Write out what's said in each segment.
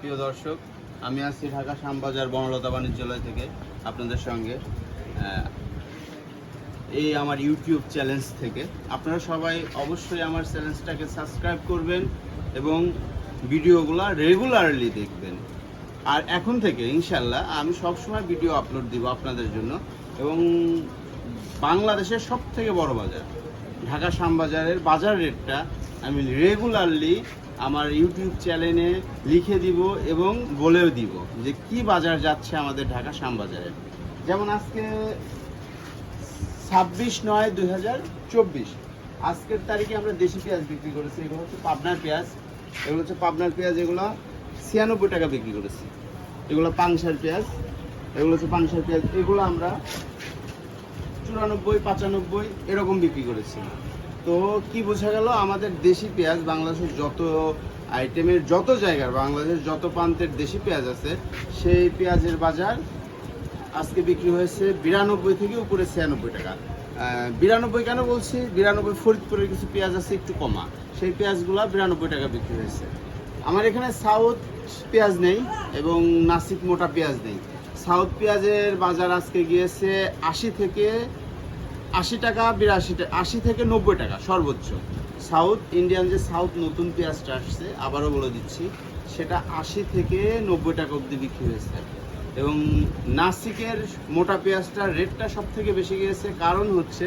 প্রিয় দর্শক, আমি আছি ঢাকা শ্যামবাজার বনলতা বাণিজ্যালয় থেকে আপনাদের সঙ্গে। এই আমার ইউটিউব চ্যালেঞ্জ থেকে। আপনারা সবাই অবশ্যই আমার চ্যালেঞ্জটাকে সাবস্ক্রাইব করবেন এবং ভিডিওগুলো রেগুলারলি দেখবেন। আর এখন থেকে ইনশাল্লাহ আমি সবসময় ভিডিও আপলোড দিব আপনাদের জন্য। এবং বাংলাদেশের সব থেকে বড় বাজার, ঢাকা শ্যামবাজারের বাজার রেটটা আমি রেগুলারলি আমার ইউটিউব চ্যানেলে লিখে দিব এবং বলেও দিব যে কি বাজার যাচ্ছে আমাদের ঢাকা শ্যামবাজারে। যেমন আজকে ছাব্বিশ নয় দুই আজকের তারিখে আমরা দেশি পেঁয়াজ বিক্রি করেছি, এগুলো হচ্ছে পাবনার পেঁয়াজ। এগুলো হচ্ছে পাবনার পেঁয়াজ, এগুলো ছিয়ানব্বই টাকা বিক্রি করেছি। এগুলো পাংশার পেঁয়াজ, এগুলো হচ্ছে পাংশার পেঁয়াজ, এগুলো আমরা চুরানব্বই, পঁচানব্বই এরকম বিক্রি করেছি। তো কি বোঝা গেল, আমাদের দেশি পেঁয়াজ বাংলাদেশের যত আইটেমের যত জায়গার, বাংলাদেশের যত প্রান্তের দেশি পেঁয়াজ আছে, সেই পেঁয়াজের বাজার আজকে বিক্রি হয়েছে বিরানব্বই থেকে উপরে ছিয়ানব্বই টাকা। বিরানব্বই কেন বলছি? বিরানব্বই ফরিদপুরের কিছু পেঁয়াজ আছে একটু কমা। সেই পেঁয়াজগুলো বিরানব্বই টাকা বিক্রি হয়েছে। আমার এখানে সাউথ পেঁয়াজ নেই এবং নাসিক মোটা পেঁয়াজ নেই। সাউথ পেঁয়াজের বাজার আজকে গিয়েছে আশি থেকে আশি টাকা, বিরাশি টাকা আশি থেকে নব্বই টাকা সর্বোচ্চ। সাউথ ইন্ডিয়ান যে সাউথ নতুন পেঁয়াজটা আসছে, আবারও বলে দিচ্ছি, সেটা আশি থেকে নব্বই টাকা অবধি বিক্রি হয়েছে। এবং নাসিকের মোটা পেঁয়াজটার রেটটা সব থেকে বেশি গিয়েছে, কারণ হচ্ছে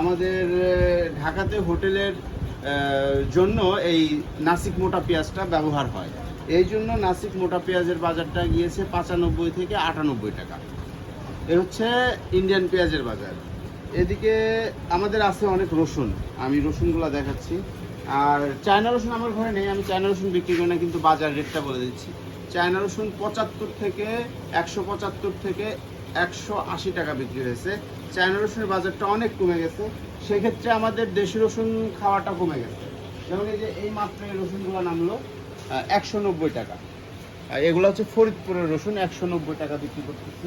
আমাদের ঢাকাতে হোটেলের জন্য এই নাসিক মোটা পেঁয়াজটা ব্যবহার হয়। এই জন্য নাসিক মোটা পেঁয়াজের বাজারটা গিয়েছে পঁচানব্বই থেকে আটানব্বই টাকা। এ হচ্ছে ইন্ডিয়ান পেঁয়াজের বাজার। এদিকে আমাদের আছে অনেক রসুন। আমি রসুনগুলো দেখাচ্ছি। আর চায়না রসুন আমার ঘরে নেই, আমি চায়না রসুন বিক্রি করি না, কিন্তু বাজার রেটটা বলে দিচ্ছি। চায়না রসুন পঁচাত্তর থেকে একশো পঁচাত্তর থেকে একশো আশি টাকা বিক্রি হয়েছে। চায়না রসুনের বাজারটা অনেক কমে গেছে। সেক্ষেত্রে আমাদের দেশি রসুন খাওয়াটা কমে গেছে। যেমন এই যে এই মাত্র এই রসুনগুলো নামলো একশো নব্বই টাকা। এগুলো হচ্ছে ফরিদপুরের রসুন, একশো নব্বই টাকা বিক্রি করতেছি।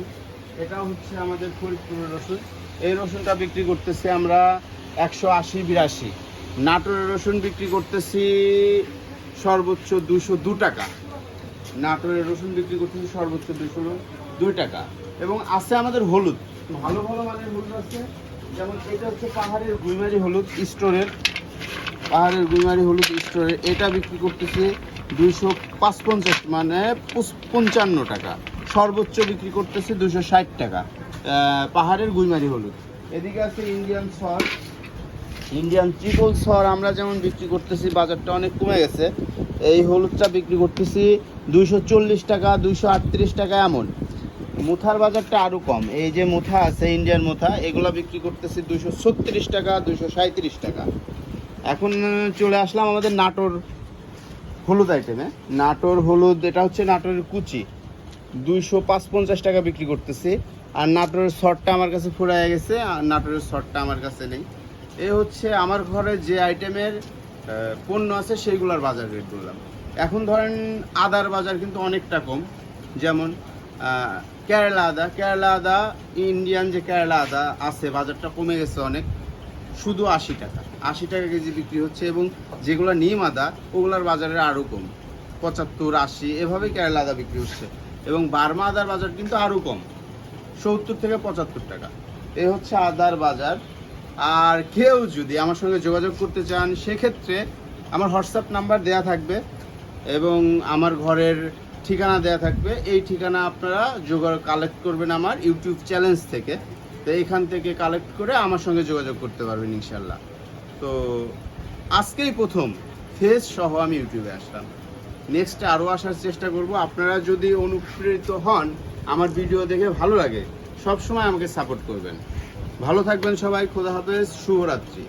এটা হচ্ছে আমাদের ফরিদপুরের রসুন। এই রসুনটা বিক্রি করতেছি আমরা একশো আশি বিরাশি। নাটোরের রসুন বিক্রি করতেছি সর্বোচ্চ দুশো দু টাকা। নাটোরের রসুন বিক্রি করতেছি সর্বোচ্চ দুশো দুই টাকা। এবং আছে আমাদের হলুদ। ভালো ভালো মানের হলুদ আছে। যেমন এটা হচ্ছে পাহাড়ের গুইমারি হলুদ স্টোরের। পাহাড়ের গুইমারি হলুদ স্টোরে এটা বিক্রি করতেছি দুইশো পাঁচ পঞ্চাশ মানে পঞ্চান্ন টাকা। সর্বোচ্চ বিক্রি করতেছি দুশো ষাট টাকা। পাহাড়ের গুইমারি হলুদ। এদিকে আছে ইন্ডিয়ান সর ইন্ডিয়ান ট্রিপল সর আমরা যেমন বিক্রি করতেছি, বাজারটা অনেক কমে গেছে। এই হলুদটা বিক্রি করতেছি দুইশো চল্লিশ টাকা, দুইশো আটত্রিশ টাকা এমন। মুথার বাজারটা আরও কম। এই যে মুথা আছে ইন্ডিয়ান মুথা, এগুলো বিক্রি করতেছি দুইশো ছত্রিশ টাকা, দুইশো সাঁত্রিশ টাকা। এখন চলে আসলাম আমাদের নাটোর হলুদ আইটেমে নাটোর হলুদ, এটা হচ্ছে নাটোরের কুচি। দুইশো পাঁচ পঞ্চাশ টাকা বিক্রি করতেছি। আর নাটোরের শর্টটা আমার কাছে ফুরাই গেছে, আর নাটোরের শর্টটা আমার কাছে নেই। এ হচ্ছে আমার ঘরে যে আইটেমের পণ্য আছে সেইগুলোর বাজার রেট বললাম। এখন ধরেন আদার বাজার কিন্তু অনেকটা কম। যেমন কেরালা আদা। কেরালা আদা, ইন্ডিয়ান যে কেরালা আদা আছে, বাজারটা কমে গেছে অনেক। শুধু আশি টাকা। আশি টাকা কেজি বিক্রি হচ্ছে এবং যেগুলো নিম আদা, ওগুলোর বাজারে আরও কম। পঁচাত্তর, আশি, এভাবে কেরালা আদা বিক্রি হচ্ছে। এবং বার্মা আদার বাজার কিন্তু আরও কম, সত্তর থেকে পঁচাত্তর টাকা। এ হচ্ছে আদার বাজার। আর কেউ যদি আমার সঙ্গে যোগাযোগ করতে চান, সেক্ষেত্রে আমার হোয়াটসঅ্যাপ নাম্বার দেয়া থাকবে এবং আমার ঘরের ঠিকানা দেয়া থাকবে। এই ঠিকানা আপনারা যোগাযোগ কালেক্ট করবেন আমার ইউটিউব চ্যালেঞ্জ থেকে। তো এইখান থেকে কালেক্ট করে আমার সঙ্গে যোগাযোগ করতে পারবেন ইনশাল্লাহ। তো আজকেই প্রথম ফেস সহ আমি ইউটিউবে আসলাম। নেক্সট আরও আসার চেষ্টা করব। আপনারা যদি অনুপ্রেরিত হন, আমার ভিডিও দেখে ভালো লাগে সব সময় আমাকে সাপোর্ট করবেন। ভালো থাকবেন সবাই, খোদা হাফেজ, শুভরাত্রি।